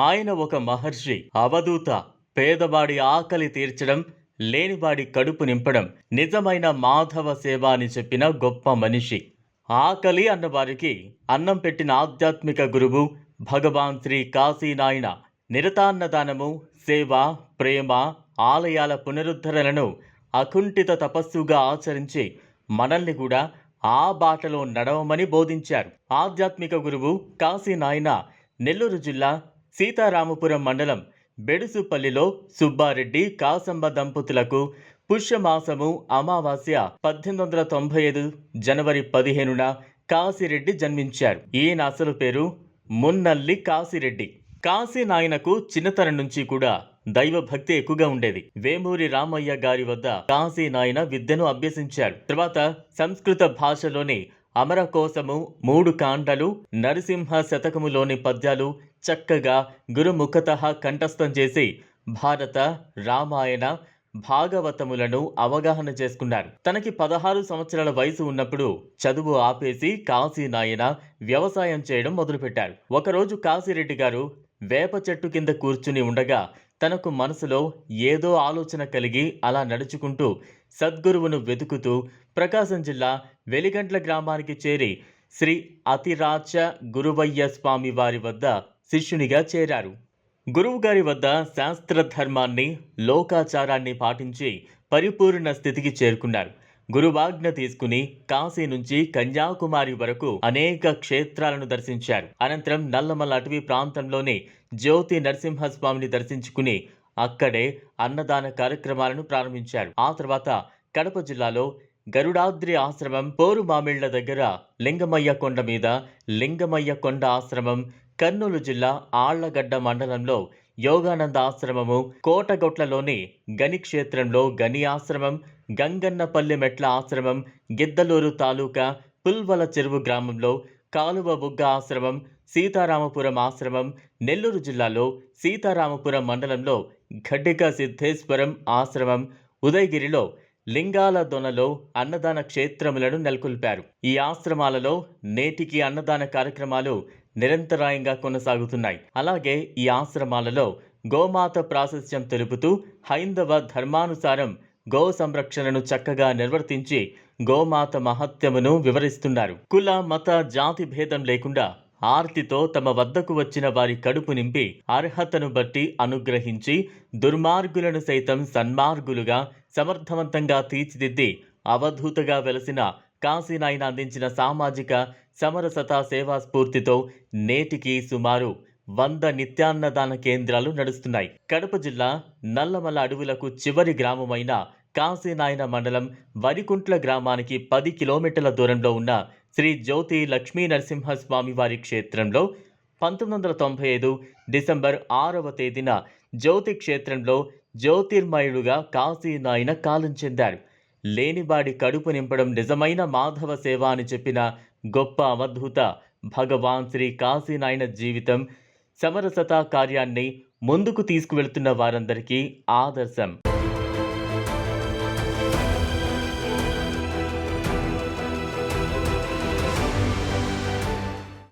ఆయన ఒక మహర్షి అవధూత పేదవాడి ఆకలి తీర్చడం లేనివాడి కడుపు నింపడం నిజమైన మాధవ సేవ అని చెప్పిన గొప్ప మనిషి. ఆకలి అన్న వారికి అన్నం పెట్టిన ఆధ్యాత్మిక గురువు భగవాన్ శ్రీ కాశీనాయన నిరతాన్నదానము సేవ ప్రేమ ఆలయాల పునరుద్ధరణను అకుంఠిత తపస్సుగా ఆచరించి మనల్ని కూడా ఆ బాటలో నడవమని బోధించారు. ఆధ్యాత్మిక గురువు కాశీనాయన నెల్లూరు జిల్లా సీతారామపురం మండలం బెడుసుపల్లిలో సుబ్బారెడ్డి కాసంబ దంపతులకు పుష్యమాసము అమావాస్య పద్దెనిమిది వందల తొంభై ఐదు జనవరి పదిహేనున కాశిరెడ్డి జన్మించారు. ఈయన అసలు పేరు మున్నల్లి కాశిరెడ్డి కాశీ నాయనకు చిన్నతనం నుంచి కూడా దైవ భక్తి ఎక్కువగా ఉండేది. వేమూరి రామయ్య గారి వద్ద కాశీ నాయన విద్యను అభ్యసించారు. తర్వాత సంస్కృత భాషలోని అమర కోసము మూడు కాండలు నరసింహ శతకములోని పద్యాలు చక్కగా గురుముఖత కంఠస్థం చేసి భారత రామాయణ భాగవతములను అవగాహన చేసుకున్నారు. తనకి పదహారు సంవత్సరాల వయసు ఉన్నప్పుడు చదువు ఆపేసి కాశీ నాయన వ్యవసాయం చేయడం మొదలుపెట్టారు. ఒకరోజు కాశీరెడ్డి గారు వేప చెట్టు కింద కూర్చుని ఉండగా తనకు మనసులో ఏదో ఆలోచన కలిగి అలా నడుచుకుంటూ సద్గురువును వెతుకుతూ ప్రకాశం జిల్లా వెలిగంట్ల గ్రామానికి చేరి శ్రీ అతిరాచ గురువయ్య స్వామి వారి వద్ద శిష్యునిగా చేరారు. గురువుగారి వద్ద శాస్త్ర ధర్మాన్ని లోకాచారాన్ని పాటించి పరిపూర్ణ స్థితికి చేరుకున్నారు. గురువాజ్ఞ తీసుకుని కాశీ నుంచి కన్యాకుమారి వరకు అనేక క్షేత్రాలను దర్శించారు. అనంతరం నల్లమల అటవీ ప్రాంతంలోని జ్యోతి నరసింహస్వామిని దర్శించుకుని అక్కడే అన్నదాన కార్యక్రమాలను ప్రారంభించారు. ఆ తర్వాత కడప జిల్లాలో గరుడాద్రి ఆశ్రమం పోరు మామిళ్ళ దగ్గర లింగమయ్య కొండ మీద లింగమయ్య కొండ ఆశ్రమం కర్నూలు జిల్లా ఆళ్ళగడ్డ మండలంలో యోగానంద ఆశ్రమము కోటగొట్లలోని గని క్షేత్రంలో గని ఆశ్రమం గంగన్నపల్లి మెట్ల ఆశ్రమం గిద్దలూరు తాలూకా పుల్వల చెరువు గ్రామంలో కాలువ బుగ్గ ఆశ్రమం సీతారామపురం ఆశ్రమం నెల్లూరు జిల్లాలో సీతారామపురం మండలంలో ఘడ్డిక సిద్ధేశ్వరం ఆశ్రమం ఉదయగిరిలో లింగాల దొనలో అన్నదాన క్షేత్రములను నెలకొల్పారు. ఈ ఆశ్రమాలలో నేటికి అన్నదాన కార్యక్రమాలు నిరంతరాయంగా కొనసాగుతున్నాయి. అలాగే ఈ ఆశ్రమాలలో గోమాత ప్రాశస్త్యం తెలుపుతూ హైందవ ధర్మానుసారం గో సంరక్షణను చక్కగా నిర్వర్తించి గోమాత మహత్యమును వివరిస్తున్నారు. కుల మత జాతి భేదం లేకుండా ఆర్తితో తమ వద్దకు వచ్చిన వారి కడుపు నింపి అర్హతను బట్టి అనుగ్రహించి దుర్మార్గులను సైతం సన్మార్గులుగా సమర్థవంతంగా తీర్చిదిద్ది అవధూతగా వెలసిన కాశీనాయన అందించిన సామాజిక సమరసత సేవా స్ఫూర్తితో నేటికి సుమారు వంద నిత్యాన్నదాన కేంద్రాలు నడుస్తున్నాయి. కడప జిల్లా నల్లమల అడవులకు చివరి గ్రామమైన కాశీనాయన మండలం వరికుంట్ల గ్రామానికి పది కిలోమీటర్ల దూరంలో ఉన్న శ్రీ జ్యోతి లక్ష్మీ నరసింహస్వామి వారి క్షేత్రంలో పంతొమ్మిది వందల తొంభై ఐదు డిసెంబర్ ఆరవ తేదీన జ్యోతి క్షేత్రంలో జ్యోతిర్మయుడుగా కాశీనాయన కాలం చెందారు. లేనివాడి కడుపు నింపడం నిజమైన మాధవ సేవ అని చెప్పిన గొప్ప అవధూత భగవాన్ శ్రీ కాశీనాయన జీవితం సమరసత కార్యాన్ని ముందుకు తీసుకువెళ్తున్న వారందరికీ ఆదర్శం.